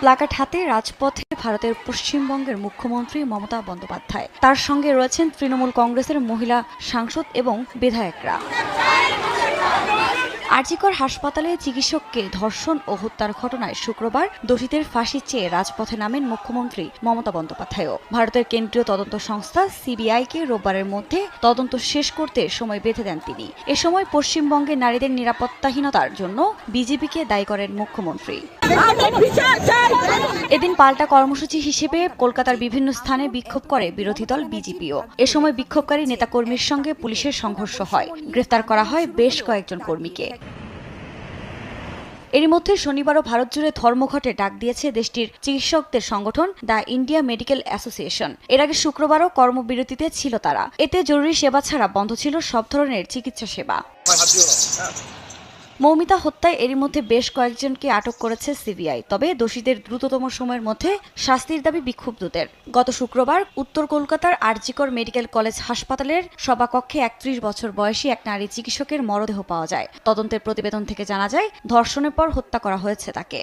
Placard হাতে রাজপথে ভারতের পশ্চিমবঙ্গের মুখ্যমন্ত্রী মমতা বন্দ্যোপাধ্যায়। তার সঙ্গে রয়েছেন তৃণমূল কংগ্রেসের মহিলা সাংসদ এবং বিধায়করা। আরজিকর হাসপাতালে চিকিৎসককে ধর্ষণ ও হত্যার ঘটনায় শুক্রবার দোষীদের ফাঁসি চেয়ে রাজপথে নামেন মুখ্যমন্ত্রী মমতা বন্দ্যোপাধ্যায়ও। ভারতের কেন্দ্রীয় তদন্ত সংস্থা সিবিআইকে রোববারের মধ্যে তদন্ত শেষ করতে সময় বেঁধে দেন তিনি। এ সময় পশ্চিমবঙ্গে নারীদের নিরাপত্তাহীনতার জন্য বিজেপিকে দায়ী করেন মুখ্যমন্ত্রী। এদিন পাল্টা কর্মসূচি হিসেবে কলকাতার বিভিন্ন স্থানে বিক্ষোভ করে বিরোধী দল বিজেপিও। এ সময় বিক্ষোভকারী নেতাকর্মীর সঙ্গে পুলিশের সংঘর্ষ হয়। গ্রেফতার করা হয় বেশ কয়েকজন কর্মীকে। এরই মধ্যে শনিবারও ভারত জুড়ে ধর্মঘটে ডাক দিয়েছে দেশটির চিকিৎসকদের সংগঠন, দ্য ইন্ডিয়া মেডিকেল অ্যাসোসিয়েশন। এর আগে শুক্রবারও কর্মবিরতিতে ছিল তারা। এতে জরুরি সেবা ছাড়া বন্ধ ছিল সব ধরনের চিকিৎসা সেবা। মৌমিতা হত্যায় এরই মধ্যে বেশ কয়েকজনকে আটক করেছে সিবিআই, তবে দোষীদের দ্রুততম সময়ের মধ্যে শাস্তির দাবি বিক্ষুব্ধদের। গত শুক্রবার উত্তর কলকাতার আরজিকর মেডিকেল কলেজ হাসপাতালের সভাকক্ষে একত্রিশ বছর বয়সী এক নারী চিকিৎসকের মরদেহ পাওয়া যায়। তদন্তের প্রতিবেদন থেকে জানা যায়, ধর্ষণের পর হত্যা করা হয়েছে তাকে।